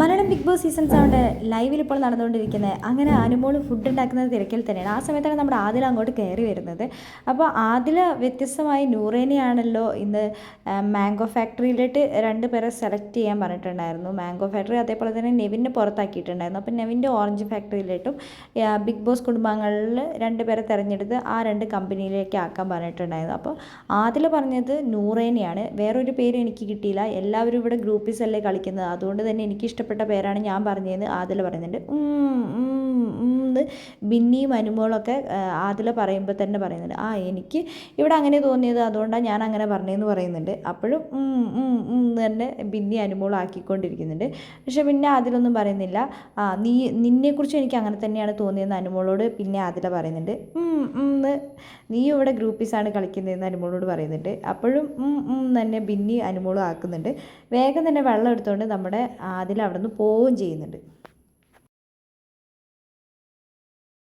మన big boss season സെവന്റെ ലൈവിൽ ഇപ്പോൾ നടന്നുകൊണ്ടിരിക്കുന്നത്. അങ്ങനെ അനുമോൾ ഫുഡ് ഉണ്ടാക്കുന്ന തിരക്കിൽ തന്നെയാണ്. ആ സമയത്താണ് നമ്മുടെ ആദില അങ്ങോട്ട് കയറി വരുന്നത്. അപ്പോൾ ആദില വ്യത്യസ്തമായി നൂറേനെയാണല്ലോ ഇന്ന് മാംഗോ ഫാക്ടറിയിലിട്ട് രണ്ട് പേരെ സെലക്ട് ചെയ്യാൻ പറഞ്ഞിട്ടുണ്ടായിരുന്നു. മാംഗോ ഫാക്ടറി അതേപോലെ തന്നെ നെവിനെ പുറത്താക്കിയിട്ടുണ്ടായിരുന്നു. അപ്പോൾ നെവിന്റെ ഓറഞ്ച് ഫാക്ടറിയിലിട്ടും ബിഗ് ബോസ് കുടുംബങ്ങളിൽ രണ്ട് പേരെ തിരഞ്ഞെടുത്ത് ആ രണ്ട് കമ്പനിയിലേക്ക് ആക്കാൻ പറഞ്ഞിട്ടുണ്ടായിരുന്നു. അപ്പോൾ ആദില പറഞ്ഞത് നൂറേനെയാണ്. വേറൊരു പേര് എനിക്ക് കിട്ടിയില്ല. എല്ലാവരും ഇവിടെ ഗ്രൂപ്പിസ് അല്ലേ കളിക്കുന്നത്. അതുകൊണ്ട് തന്നെ എനിക്ക് ഇഷ്ടപ്പെട്ട പേരാണ് ഞാൻ പറഞ്ഞതെന്ന് ആദില പറയുന്നുണ്ട്. ഉം, ബിന്നിയും അനുമോളൊക്കെ ആദില പറയുമ്പോൾ തന്നെ പറയുന്നുണ്ട്. ആ എനിക്ക് ഇവിടെ അങ്ങനെ തോന്നിയത് അതുകൊണ്ടാണ് ഞാൻ അങ്ങനെ പറഞ്ഞതെന്ന് പറയുന്നുണ്ട്. അപ്പോഴും തന്നെ ബിന്നി അനുമോളാക്കിക്കൊണ്ടിരിക്കുന്നുണ്ട് പക്ഷെ പിന്നെ അതിലൊന്നും പറയുന്നില്ല. ആ നീ നിന്നെക്കുറിച്ച് എനിക്ക് അങ്ങനെ തന്നെയാണ് തോന്നിയതെന്ന് അനുമോളോട് പിന്നെ അതില പറയുന്നുണ്ട്. ഉം, നീ ഇവിടെ ഗ്രൂപ്പീസാണ് കളിക്കുന്നതെന്ന് അനുമോളോട് പറയുന്നുണ്ട്. അപ്പോഴും തന്നെ ബിന്നി അനുമോളും ആക്കുന്നുണ്ട്. വേഗം തന്നെ വെള്ളം എടുത്തുകൊണ്ട് നമ്മുടെ അതിൽ അവിടെ നിന്ന് പോവുകയും ചെയ്യുന്നുണ്ട്.